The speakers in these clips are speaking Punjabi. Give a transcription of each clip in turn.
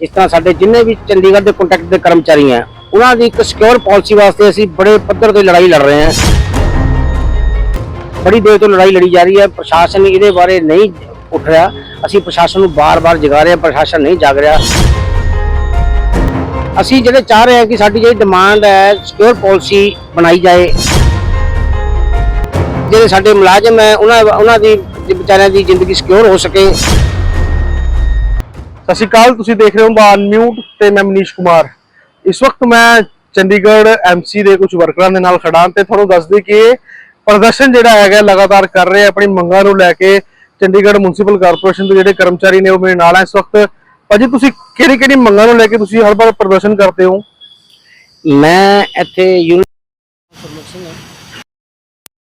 ਇਸ ਤਰ੍ਹਾਂ ਸਾਡੇ ਜਿੰਨੇ ਵੀ ਚੰਡੀਗੜ੍ਹ ਦੇ ਕੰਟੈਕਟ ਦੇ ਕਰਮਚਾਰੀ ਹੈ, ਉਹਨਾਂ ਦੀ ਇੱਕ ਸਿਕਿਉਰ ਪਾਲਿਸੀ ਵਾਸਤੇ ਅਸੀਂ ਬੜੇ ਪੱਧਰ ਤੇ ਲੜਾਈ ਲੜ ਰਹੇ ਹਾਂ। ਬੜੀ ਦੇਰ ਤੋਂ ਲੜਾਈ ਲੜੀ ਜਾ ਰਹੀ ਹੈ, ਪ੍ਰਸ਼ਾਸਨ ਇਹਦੇ ਬਾਰੇ ਨਹੀਂ ਉੱਠ ਰਿਹਾ। ਅਸੀਂ ਪ੍ਰਸ਼ਾਸਨ ਨੂੰ ਬਾਰ-ਬਾਰ ਜਗਾ ਰਹੇ ਹਾਂ, ਪ੍ਰਸ਼ਾਸਨ ਨਹੀਂ ਜਾਗ ਰਿਹਾ। ਅਸੀਂ ਜਿਹੜੇ ਚਾਹ ਰਹੇ ਹਾਂ ਕਿ ਸਾਡੀ ਜਿਹੜੀ ਡਿਮਾਂਡ ਹੈ ਸਿਕਿਉਰ ਪਾਲਿਸੀ ਬਣਾਈ ਜਾਏ। ਜਿਹੜੇ ਸਾਡੇ ਮੁਲਾਜ਼ਮ ਹੈ, ਉਹਨਾਂ ਉਹਨਾਂ ਦੀ ਵਿਚਾਰਿਆਂ ਦੀ ਜ਼ਿੰਦਗੀ ਸਿਕਿਉਰ ਹੋ ਸਕੇ। ਸਤਿ ਸ਼੍ਰੀ ਅਕਾਲ ਤੁਸੀਂ ਦੇਖ ਰਹੇ ਹੋ ਬਾਨ ਮਿਊਟ ਤੇ ਮੈਂ ਮਨੀਸ਼ ਕੁਮਾਰ। ਇਸ ਵਕਤ ਮੈਂ ਚੰਡੀਗੜ੍ਹ ਐਮਸੀ ਦੇ ਕੁਝ ਵਰਕਰਾਂ ਦੇ ਨਾਲ ਖੜਾ ਹਾਂ ਤੇ ਤੁਹਾਨੂੰ ਦੱਸ ਦਈਏ ਕਿ ਪ੍ਰਦਰਸ਼ਨ ਜਿਹੜਾ ਹੈਗਾ ਲਗਾਤਾਰ ਕਰ ਰਹੇ ਆਪਣੀ ਮੰਗਾਂ ਨੂੰ ਲੈ ਕੇ ਚੰਡੀਗੜ੍ਹ ਮਿਊਨਿਸਪਲ ਕਾਰਪੋਰੇਸ਼ਨ ਦੇ ਜਿਹੜੇ ਕਰਮਚਾਰੀ ਨੇ ਉਹ ਮੇਰੇ ਨਾਲ ਆ। ਇਸ ਵਕਤ ਭਾਜੀ ਤੁਸੀਂ ਕਿਹੜੀ ਕਿਹੜੀ ਮੰਗਾਂ ਨੂੰ ਲੈ ਕੇ ਤੁਸੀਂ ਹਰ ਵਾਰ ਪ੍ਰਦਰਸ਼ਨ ਕਰਦੇ ਹੋ? ਮੈਂ ਇੱਥੇ ਯੂਨਿਟ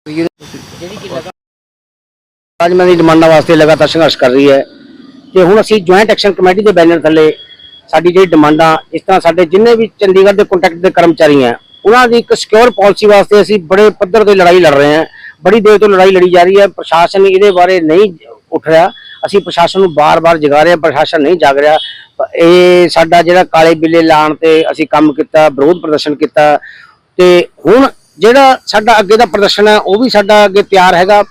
ਜਿਹੜੀ ਕਿ ਲਗਾ ਰਾਜਮਾਂ ਦੀ ਡਿਮਾਂਡਾਂ ਵਾਸਤੇ ਲਗਾਤਾਰ ਸੰਘਰਸ਼ ਕਰ ਰਹੀ ਹੈ। ਤੇ ਹੁਣ ਅਸੀਂ ਜੁਆਇੰਟ ਐਕਸ਼ਨ ਕਮੇਟੀ ਦੇ ਬੈਨਰ ਥੱਲੇ ਸਾਡੀ ਜਿਹੜੀ ਡਿਮਾਂਡਾਂ, ਇਸ ਤਰ੍ਹਾਂ ਸਾਡੇ ਜਿੰਨੇ ਵੀ ਚੰਡੀਗੜ੍ਹ ਦੇ ਕੰਟੈਕਟ ਦੇ ਕਰਮਚਾਰੀ ਹੈ, ਉਹਨਾਂ ਦੀ ਇੱਕ ਸਿਕਿਉਰ ਪਾਲਿਸੀ ਵਾਸਤੇ ਅਸੀਂ ਬੜੇ ਪੱਧਰ ਤੇ ਲੜਾਈ ਲੜ ਰਹੇ ਹਾਂ। ਬੜੀ ਦੇਰ ਤੋਂ ਲੜਾਈ ਲੜੀ ਜਾ ਰਹੀ ਹੈ, ਪ੍ਰਸ਼ਾਸਨ ਇਹਦੇ ਬਾਰੇ ਨਹੀਂ ਉੱਠ ਰਿਹਾ। ਅਸੀਂ ਪ੍ਰਸ਼ਾਸਨ ਨੂੰ ਬਾਰ-ਬਾਰ ਜਗਾ ਰਹੇ ਹਾਂ, ਪ੍ਰਸ਼ਾਸਨ ਨਹੀਂ ਜਾਗ ਰਿਹਾ। ਇਹ ਸਾਡਾ ਜਿਹੜਾ ਕਾਲੇ ਬਿੱਲੇ ਲਾਣ ਤੇ ਅਸੀਂ ਕੰਮ ਕੀਤਾ, ਵਿਰੋਧ ਪ੍ਰਦਰਸ਼ਨ ਕੀਤਾ। ਤੇ ਹੁਣ ਜਿਹੜਾ ਸਾਡਾ ਅੱਗੇ ਦਾ ਪ੍ਰਦਰਸ਼ਨ ਹੈ, ਉਹ ਵੀ ਸਾਡਾ ਅੱਗੇ ਤਿਆਰ ਹੈਗਾ।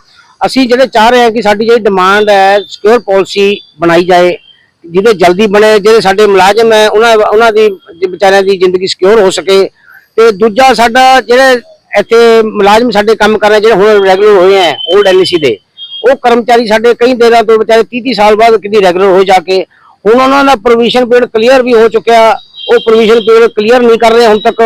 ਅਸੀਂ ਜਿਹੜੇ ਚਾਹ ਰਹੇ ਹਾਂ ਕਿ ਸਾਡੀ ਜਿਹੜੀ ਡਿਮਾਂਡ ਹੈ ਸਿਕਿਉਰ ਪਾਲਿਸੀ ਬਣਾਈ ਜਾਏ, ਜਿਹਦੇ ਜਲਦੀ ਬਣੇ, ਜਿਹੜੇ ਸਾਡੇ ਮੁਲਾਜ਼ਮ ਹੈ, ਉਹਨਾਂ ਉਹਨਾਂ ਦੀ ਵਿਚਾਰਿਆਂ ਦੀ ਜ਼ਿੰਦਗੀ ਸਿਕਿਉਰ ਹੋ ਸਕੇ। ਤੇ ਦੂਜਾ ਸਾਡਾ ਜਿਹੜੇ ਇੱਥੇ ਮੁਲਾਜ਼ਮ ਸਾਡੇ ਕੰਮ ਕਰ ਰਹੇ ਜਿਹੜੇ ਹੁਣ ਰੈਗੂਲਰ ਹੋਏ ਹੈ 올ਡ ਐਲਸੀ ਦੇ, ਉਹ ਕਰਮਚਾਰੀ ਸਾਡੇ ਕਈ ਦੇਰਾਂ ਤੋਂ ਵਿਚਾਰੇ 30 30 ਸਾਲ ਬਾਅਦ ਕਿਤੇ ਰੈਗੂਲਰ ਹੋ ਜਾ ਕੇ, ਹੁਣ ਉਹਨਾਂ ਦਾ ਪ੍ਰੋਵੀਜ਼ਨ ਪੀਰੀਅਡ ਕਲੀਅਰ ਵੀ ਹੋ ਚੁੱਕਿਆ, ਉਹ ਪ੍ਰੋਵੀਜ਼ਨ ਪੀਰੀਅਡ ਕਲੀਅਰ ਨਹੀਂ ਕਰ ਰਹੇ ਹੁਣ ਤੱਕ।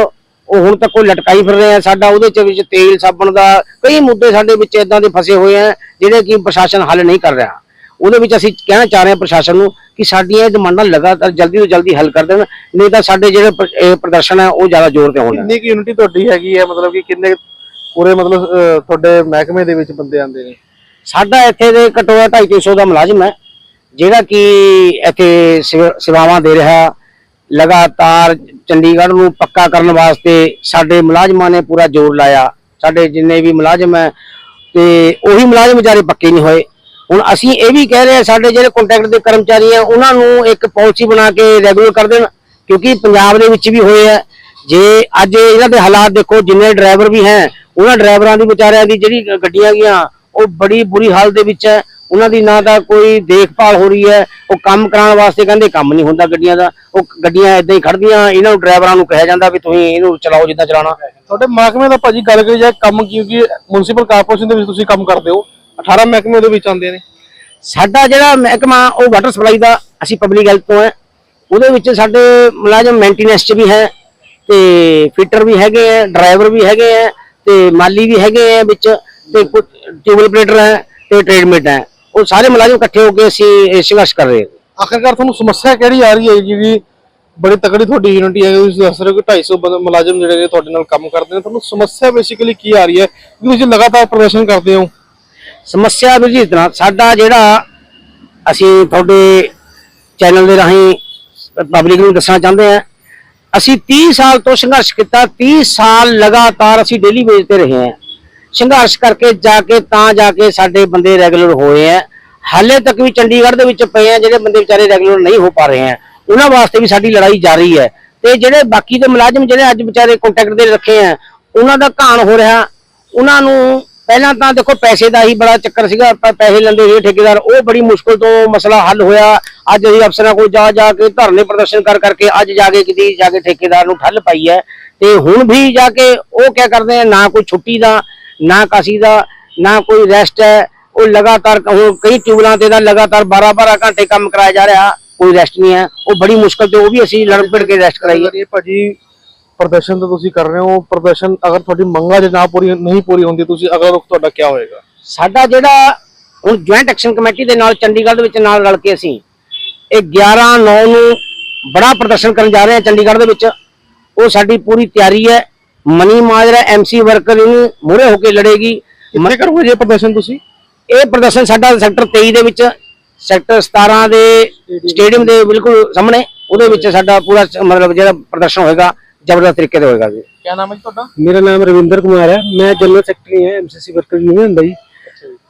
ਉਹ ਹੁਣ ਤੱਕ ਉਹ ਲਟਕਾਈ ਫਿਰ ਰਹੇ ਆ। ਸਾਡਾ ਉਹਦੇ ਚ ਵਿੱਚ ਤੇਲ ਸਾਬਣ ਦਾ ਕਈ ਮੁੱਦੇ ਸਾਡੇ ਵਿੱਚ ਇਦਾਂ ਦੇ ਫਸੇ ਹੋਏ ਆ ਜਿਹੜੇ ਕਿ ਪ੍ਰਸ਼ਾਸਨ ਹੱਲ ਨਹੀਂ ਕਰ ਰਿਹਾ। ਉਹਦੇ ਵਿੱਚ ਅਸੀਂ ਕਹਿਣਾ ਚਾਹ ਰਹੇ ਹਾਂ ਪ੍ਰਸ਼ਾਸਨ ਨੂੰ ਕਿ ਸਾਡੀਆਂ ਇਹ ਡਿਮਾਂਡਾਂ ਲਗਾਤਾਰ ਜਲਦੀ ਤੋਂ ਜਲਦੀ ਹੱਲ ਕਰ ਦੇਣ ਨਹੀਂ ਤਾਂ ਸਾਡੇ ਜਿਹੜੇ ਪ੍ਰਦਰਸ਼ਨ ਹੈ ਉਹ ਜ਼ਿਆਦਾ ਜ਼ੋਰ ਤੇ ਹੋਣਾ। ਕਿੰਨੀ ਕੁ ਯੂਨਿਟੀ ਤੁਹਾਡੀ ਹੈਗੀ ਹੈ ਮਤਲਬ ਕਿ ਕਿੰਨੇ ਪੂਰੇ ਮਤਲਬ ਤੁਹਾਡੇ ਮਹਿਕਮੇ ਦੇ ਵਿੱਚ ਬੰਦੇ ਆਉਂਦੇ ਨੇ? ਸਾਡਾ ਇੱਥੇ ਦੇ ਘੱਟੋ ਘੱਟ 250 ਦਾ ਮੁਲਾਜ਼ਮ ਹੈ ਜਿਹੜਾ ਕਿ ਇੱਥੇ ਸੇਵਾ- ਸੇਵਾਵਾਂ ਦੇ ਰਿਹਾ। ਲਗਾਤਾਰ ਚੰਡੀਗੜ੍ਹ ਨੂੰ ਪੱਕਾ ਕਰਨ ਵਾਸਤੇ ਸਾਡੇ ਮੁਲਾਜ਼ਮਾਂ ਨੇ ਪੂਰਾ ਜ਼ੋਰ ਲਾਇਆ। ਸਾਡੇ ਜਿੰਨੇ ਵੀ ਮੁਲਾਜ਼ਮ ਹੈ ਤੇ ਉਹੀ ਮੁਲਾਜ਼ਮ ਵਿਚਾਰੇ ਪੱਕੇ ਨਹੀਂ ਹੋਏ। ਹੁਣ ਅਸੀਂ ਇਹ ਵੀ ਕਹਿ ਰਹੇ ਹਾਂ, ਸਾਡੇ ਜਿਹੜੇ ਕੰਟਰੈਕਟ ਦੇ ਕਰਮਚਾਰੀ ਆ ਉਹਨਾਂ ਨੂੰ ਇੱਕ ਪਾਲਿਸੀ ਬਣਾ ਕੇ ਰੈਗੂਲਰ ਕਰ ਦੇਣ, ਕਿਉਂਕਿ ਪੰਜਾਬ ਦੇ ਵਿੱਚ ਵੀ ਹੋਏ ਆ ਜੇ ਅੱਜ ਇਹਨਾਂ ਦੇ ਹਾਲਾਤ ਦੇਖੋ, ਜਿੰਨੇ ਡਰਾਈਵਰ ਵੀ ਹੈ, ਉਹਨਾਂ ਡਰਾਈਵਰਾਂ ਦੀ ਵਿਚਾਰਿਆਂ ਦੀ ਜਿਹੜੀ ਗੱਡੀਆਂ ਗਈਆਂ ਉਹ ਬੜੀ ਬੁਰੀ ਹਾਲਤ ਦੇ ਵਿੱਚ ਹੈ। ਉਹਨਾਂ ਦੀ ਨਾ ਤਾਂ ਕੋਈ ਦੇਖਭਾਲ ਹੋ ਰਹੀ ਹੈ ਉਹ ਕੰਮ ਕਰਾਉਣ ਵਾਸਤੇ ਕਹਿੰਦੇ ਕੰਮ ਨਹੀਂ ਹੁੰਦਾ ਗੱਡੀਆਂ ਦਾ ਉਹ ਗੱਡੀਆਂ ਇਦਾਂ ਹੀ ਖੜਦੀਆਂ ਇਹਨਾਂ ਨੂੰ ਡਰਾਈਵਰਾਂ ਨੂੰ ਕਿਹਾ ਜਾਂਦਾ ਵੀ ਤੁਸੀਂ ਇਹਨੂੰ ਚਲਾਓ ਜਿੱਦਾਂ ਚਲਾਉਣਾ। ਤੁਹਾਡੇ ਮਹਿਕਮੇ ਦਾ ਭਾਜੀ ਗੱਲ ਕਰੀ ਜਾਏ ਕੰਮ ਕਿਉਂਕਿ ਮਿਊਨਿਸਪਲ ਕਾਰਪੋਰੇਸ਼ਨ ਦੇ ਵਿੱਚ ਤੁਸੀਂ ਕੰਮ ਕਰਦੇ ਹੋ 18 ਮਹਿਕਮੇ ਦੇ ਵਿੱਚ ਆਉਂਦੇ ਨੇ। ਸਾਡਾ ਜਿਹੜਾ ਮਹਿਕਮਾ ਉਹ ਵਾਟਰ ਸਪਲਾਈ ਦਾ ਅਸੀਂ ਪਬਲਿਕ ਹੈਲਥ ਤੋਂ ਹੈ। ਉਹਦੇ ਵਿੱਚ ਸਾਡੇ ਮੁਲਾਜ਼ਮ ਮੇਨਟੇਨੈਂਸ ਚ ਵੀ ਹੈ ਤੇ ਫਿਟਰ ਵੀ ਹੈਗੇ ਹੈ ਡਰਾਈਵਰ ਵੀ ਹੈਗੇ ਹੈ ਤੇ ਮਾਲੀ ਵੀ ਹੈਗੇ ਹੈ ਵਿੱਚ ਤੇ ਕੁਝ ਟੇਬਲ ਪਲੇਟਰ ਹੈ ਤੇ ਟ੍ਰੇਡਮੇਟ ਹੈ। ਉਹ ਸਾਰੇ ਮੁਲਾਜ਼ਮ ਇਕੱਠੇ ਹੋ ਕੇ ਅਸੀਂ ਇਹ ਸੰਘਰਸ਼ ਕਰ ਰਹੇ ਹਾਂ। ਆਖਿਰਕਾਰ ਤੁਹਾਨੂੰ ਸਮੱਸਿਆ ਕਿਹੜੀ ਆ ਰਹੀ ਹੈ ਜਿਹੜੀ ਬੜੀ ਤਕੜੀ ਤੁਹਾਡੀ ਯੂਨਿਟੀ ਹੈ ਤੁਸੀਂ ਦੱਸ ਰਹੇ ਹੋ ਕਿ 250 ਬੰਦੇ ਮੁਲਾਜ਼ਮ ਜਿਹੜੇ ਨੇ ਤੁਹਾਡੇ ਨਾਲ ਕੰਮ ਕਰਦੇ ਨੇ। ਤੁਹਾਨੂੰ ਸਮੱਸਿਆ ਬੇਸਿਕਲੀ ਕੀ ਆ ਰਹੀ ਹੈ? ਕਿ ਤੁਸੀਂ ਲਗਾਤਾਰ ਪ੍ਰਦਰਸ਼ਨ ਕਰਦੇ ਹੋ? ਸਮੱਸਿਆ ਵੀਰ ਜੀ ਸਾਡਾ ਜਿਹੜਾ ਅਸੀਂ ਤੁਹਾਡੇ ਚੈਨਲ ਦੇ ਰਾਹੀਂ ਪਬਲਿਕ ਨੂੰ ਦੱਸਣਾ ਚਾਹੁੰਦੇ ਹਾਂ ਅਸੀਂ 30 ਸਾਲ ਤੋਂ ਸੰਘਰਸ਼ ਕੀਤਾ 30 ਸਾਲ ਲਗਾਤਾਰ ਅਸੀਂ ਡੇਲੀ ਵੇਚਦੇ ਰਹੇ ਹਾਂ। ਸੰਘਰਸ਼ ਕਰਕੇ ਜਾ ਕੇ ਤਾਂ ਜਾ ਕੇ ਸਾਡੇ ਬੰਦੇ ਰੈਗੂਲਰ ਹੋਏ ਆ। ਹਾਲੇ ਤੱਕ ਵੀ ਚੰਡੀਗੜ੍ਹ ਦੇ ਵਿੱਚ ਪਏ ਆ, ਜਿਹੜੇ ਬੰਦੇ ਵਿਚਾਰੇ ਰੈਗੂਲਰ ਨਹੀਂ ਹੋ ਪਾ ਰਹੇ ਆ। ਉਹਨਾਂ ਵਾਸਤੇ ਵੀ ਸਾਡੀ ਲੜਾਈ ਜਾਰੀ ਹੈ। ਤੇ ਜਿਹੜੇ ਬਾਕੀ ਦੇ ਮੁਲਾਜ਼ਮ ਜਿਹੜੇ ਅੱਜ ਵਿਚਾਰੇ ਕੰਟੈਕਟ ਦੇ ਰੱਖੇ ਆ, ਉਹਨਾਂ ਦਾ ਘਾਣ ਹੋ ਰਿਹਾ। ਉਹਨਾਂ ਨੂੰ ਪਹਿਲਾਂ ਤਾਂ ਦੇਖੋ ਪੈਸੇ ਦਾ ਹੀ ਬੜਾ ਚੱਕਰ ਸੀਗਾ, ਆਪਾਂ ਪੈਸੇ ਲੈਂਦੇ ਸੀ ਠੇਕੇਦਾਰ। ਉਹ ਬੜੀ ਮੁਸ਼ਕਲ ਤੋਂ ਮਸਲਾ ਹੱਲ ਹੋਇਆ। ਅੱਜ ਅਸੀਂ ਅਫਸਰਾਂ ਕੋਲ ਜਾ ਜਾ ਕੇ ਧਰਨੇ ਪ੍ਰਦਰਸ਼ਨ ਕਰ ਕਰਕੇ ਅੱਜ ਜਾ ਕੇ ਕਿਤੇ ਜਾ ਕੇ ਠੇਕੇਦਾਰ ਨੂੰ ਠੱਲ ਪਾਈ ਹੈ। ਤੇ ਹੁਣ ਵੀ ਜਾ ਕੇ ਉਹ ਕਿਆ ਕਰਦੇ ਆ, ਨਾ ਕੋਈ ਛੁੱਟੀ ਦਾ ਨਾ ਕਾਸੀ ਦਾ ਨਾ ਕੋਈ ਰੈਸਟ ਹੈ। ਉਹ ਲਗਾਤਾਰ ਹੁਣ ਕਈ ਟਿਊਬਲਾਂ ਤੇ ਦਾ ਲਗਾਤਾਰ 12 12 ਘੰਟੇ ਕੰਮ ਕਰਾਇਆ ਜਾ ਰਿਹਾ। ਕੋਈ ਰੈਸਟ ਨਹੀਂ ਹੈ। ਉਹ ਬੜੀ ਮੁਸ਼ਕਲ ਤੇ ਉਹ ਵੀ ਅਸੀਂ ਲੜ ਭਿੜ ਕੇ ਰੈਸਟ ਕਰਾਈ ਹੈ ਅਗਰ ਭਾਜੀ ਪ੍ਰਦਰਸ਼ਨ ਤਾਂ ਤੁਸੀਂ ਕਰ ਰਹੇ ਹੋ। ਪ੍ਰਦਰਸ਼ਨ ਅਗਰ ਤੁਹਾਡੀ ਮੰਗਾਂ ਜੇ ਨਾ ਪੂਰੀ ਨਹੀਂ ਪੂਰੀ ਹੁੰਦੀ ਤੁਸੀਂ ਅਗਲਾ ਰੁਖ ਤੁਹਾਡਾ ਕੀ ਹੋਏਗਾ? ਸਾਡਾ ਜਿਹੜਾ ਹੁਣ ਜੁਆਇੰਟ ਐਕਸ਼ਨ ਕਮੇਟੀ ਦੇ ਨਾਲ ਚੰਡੀਗੜ੍ਹ ਦੇ ਵਿੱਚ ਨਾਲ ਰਲ ਕੇ ਅਸੀਂ ਇਹ 11 9 ਨੂੰ ਬੜਾ ਪ੍ਰਦਰਸ਼ਨ ਕਰਨ ਜਾ ਰਹੇ ਹਾਂ ਚੰਡੀਗੜ੍ਹ ਦੇ ਵਿੱਚ। ਉਹ ਸਾਡੀ ਪੂਰੀ ਤਿਆਰੀ ਹੈ। ਮਨੀ ਮਾਜਰਾ ਐਮਸੀ ਵਰਕਰ ਨੂੰ ਮੂਰੇ ਹੋ ਕੇ ਲੜੇਗੀ। ਕਿੱਥੇ ਕਰੋਗੇ ਜੇ ਪ੍ਰਦਰਸ਼ਨ ਤੁਸੀਂ? ਇਹ ਪ੍ਰਦਰਸ਼ਨ ਸਾਡਾ ਸੈਕਟਰ 23 ਦੇ ਵਿੱਚ ਸੈਕਟਰ 17 ਦੇ ਸਟੇਡੀਅਮ ਦੇ ਬਿਲਕੁਲ ਸਾਹਮਣੇ ਉਹਦੇ ਵਿੱਚ ਸਾਡਾ ਪੂਰਾ ਮਤਲਬ ਜਿਹੜਾ ਪ੍ਰਦਰਸ਼ਨ ਹੋਏਗਾ ਜ਼ਬਰਦਸਤ ਤਰੀਕੇ ਤੇ ਹੋਏਗਾ ਜੀ। ਕੀ ਨਾਮ ਹੈ ਤੁਹਾਡਾ? ਮੇਰਾ ਨਾਮ ਰਵਿੰਦਰ ਕੁਮਾਰ ਹੈ। ਮੈਂ ਜਨਰਲ ਸੈਕਟਰੀ ਹਾਂ ਐਮਸੀਸੀ ਵਰਕਰ ਯੂਨੀਅਨ ਦਾ ਜੀ।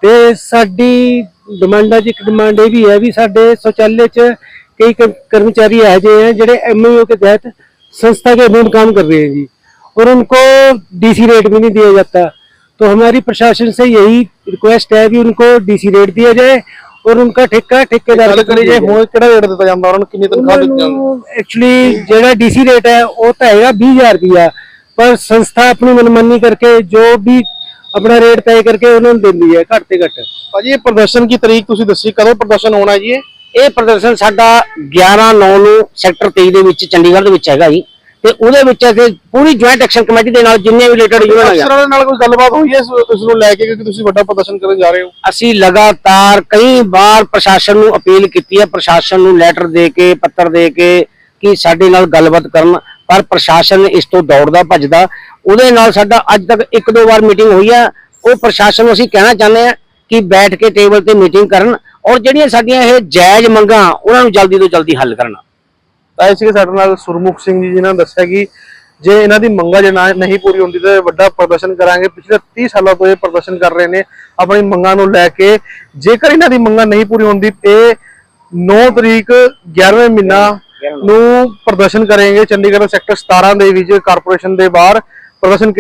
ਤੇ ਸਾਡੀ ਡਿਮਾਂਡਾਂ ਜੀ ਇੱਕ ਡਿਮਾਂਡ ਇਹ ਵੀ ਹੈ ਵੀ ਸਾਡੇ ਸ਼ੌਚਾਲੇ 'ਚ ਕਈ ਕਰਮਚਾਰੀ ਇਹੋ ਜਿਹੇ ਹੈ ਜਿਹੜੇ ਐਮਓਯੂ ਕੇ ਤਹਿਤ ਸੰਸਥਾ ਦੇ ਅਧੀਨ ਕੰਮ ਕਰ ਰਹੇ ਹਨ ਜੀ। और उनको डीसी रेट भी नहीं दिया जाता तो हमारी प्रशासन से यही रिक्वेस्ट है कि उनको डीसी रेट दिया जाए और उनका ठेका ठेकेदार ਗੱਲ को ਕਰੀ ਜੇ दिया जाए। ਹੁਣ ਕਿਹੜਾ ਰੇਟ ਦਿੱਤਾ ਜਾਂਦਾ ਉਹਨਾਂ ਨੂੰ ਕਿੰਨੀ ਤਨਖਾਹ ਦਿੱਤੀ ਜਾਂਦੀ ਐਕਚੁਅਲੀ ਜਿਹੜਾ ਡੀਸੀ ਰੇਟ ਹੈ ਉਹ ਤਾਂ ਹੈਗਾ 20000 ਰੁਪਿਆ ਪਰ ਸੰਸਥਾ ਆਪਣੀ ਮਨਮਾਨੀ ਕਰਕੇ ਜੋ ਵੀ ਆਪਣਾ ਰੇਟ ਤੈਅ ਕਰਕੇ ਉਹਨਾਂ ਨੂੰ ਦਿੰਦੀ ਹੈ ਘੱਟ ਤੇ ਘੱਟ ਭਾਜੀ ਇਹ ਪ੍ਰਦਰਸ਼ਨ ਕੀ ਤਰੀਕ ਤੁਸੀਂ ਦੱਸੀ ਕਦੋਂ ਪ੍ਰਦਰਸ਼ਨ ਹੋਣਾ ਹੈ ਜੀ ਇਹ ਇਹ ਪ੍ਰਦਰਸ਼ਨ ਸਾਡਾ 11 9 ਨੂੰ ਸੈਕਟਰ 23 ਦੇ ਵਿੱਚ ਚੰਡੀਗੜ੍ਹ ਦੇ ਵਿੱਚ ਹੈਗਾ ਜੀ ਤੇ ਉਹਦੇ ਵਿੱਚ ਅਸੀਂ ਪੂਰੀ ਜੁਆਇੰਟ ਐਕਸ਼ਨ ਕਮੇਟੀ ਦੇ ਨਾਲ ਜਿੰਨੇ ਵੀ ਰਿਲੇਟਡ ਯੂਨੀਅਨ ਹੈਗਾ ਅਫਸਰਾਂ ਦੇ ਨਾਲ ਕੋਈ ਗੱਲਬਾਤ ਹੋਈ ਹੈ ਇਸ ਇਸ ਨੂੰ ਲੈ ਕੇ ਕਿ ਤੁਸੀਂ ਵੱਡਾ ਪ੍ਰਦਰਸ਼ਨ ਕਰਨ ਜਾ ਰਹੇ ਹੋ? ਅਸੀਂ ਲਗਾਤਾਰ ਕਈ ਵਾਰ ਪ੍ਰਸ਼ਾਸਨ ਨੂੰ ਅਪੀਲ ਕੀਤੀ ਹੈ ਪ੍ਰਸ਼ਾਸਨ ਨੂੰ ਲੈਟਰ ਦੇ ਕੇ ਪੱਤਰ ਦੇ ਕੇ ਕਿ ਸਾਡੇ ਨਾਲ ਗੱਲਬਾਤ ਕਰਨ ਪਰ ਪ੍ਰਸ਼ਾਸਨ ਇਸ ਤੋਂ ਦੌੜਦਾ ਭੱਜਦਾ। ਉਹਦੇ ਨਾਲ ਸਾਡਾ ਅੱਜ ਤੱਕ ਇੱਕ ਦੋ ਵਾਰ ਮੀਟਿੰਗ ਹੋਈ ਹੈ। ਉਹ ਪ੍ਰਸ਼ਾਸਨ ਨੂੰ ਅਸੀਂ ਕਹਿਣਾ ਚਾਹੁੰਦੇ ਹਾਂ ਕਿ ਬੈਠ ਕੇ ਟੇਬਲ ਤੇ ਮੀਟਿੰਗ ਕਰਨ ਔਰ ਜਿਹੜੀਆਂ ਸਾਡੀਆਂ ਇਹ ਜਾਇਜ਼ ਮੰਗਾਂ ਉਹਨਾਂ ਨੂੰ ਜਲਦੀ ਤੋਂ ਜਲਦੀ ਹੱਲ ਕਰਨ। ਤਾਂ ਇਸੇ ਸਾਡੇ ਨਾਲ ਸੁਰਮੁਖ ਸਿੰਘ ਜੀ ਜਿਨ੍ਹਾਂ ਨੇ ਦੱਸਿਆ ਕਿ ਜੇ ਇਹਨਾਂ ਦੀ ਮੰਗਾਂ ਜੇ ਨਹੀਂ ਪੂਰੀ ਹੁੰਦੀ ਤਾਂ ਵੱਡਾ ਪ੍ਰਦਰਸ਼ਨ ਕਰਾਂਗੇ। ਪਿਛਲੇ 30 ਸਾਲਾਂ ਤੋਂ ਇਹ ਪ੍ਰਦਰਸ਼ਨ ਕਰ ਰਹੇ ਨੇ। ਆਪਣੀ ਮੰਗਾਂ ਨੂੰ ਲੈ ਕੇ ਜੇਕਰ ਇਹਨਾਂ ਦੀ ਮੰਗਾਂ ਨਹੀਂ ਪੂਰੀ ਹੁੰਦੀ ਤੇ 9 ਤਰੀਕ 11ਵੇਂ ਮਹੀਨਾ ਨੂੰ ਪ੍ਰਦਰਸ਼ਨ ਕਰਾਂਗੇ। ਚੰਡੀਗੜ੍ਹ ਸੈਕਟਰ 17 ਦੇ ਵਿੱਚ ਕਾਰਪੋਰੇਸ਼ਨ ਦੇ ਬਾਹਰ ਪ੍ਰਦਰਸ਼ਨ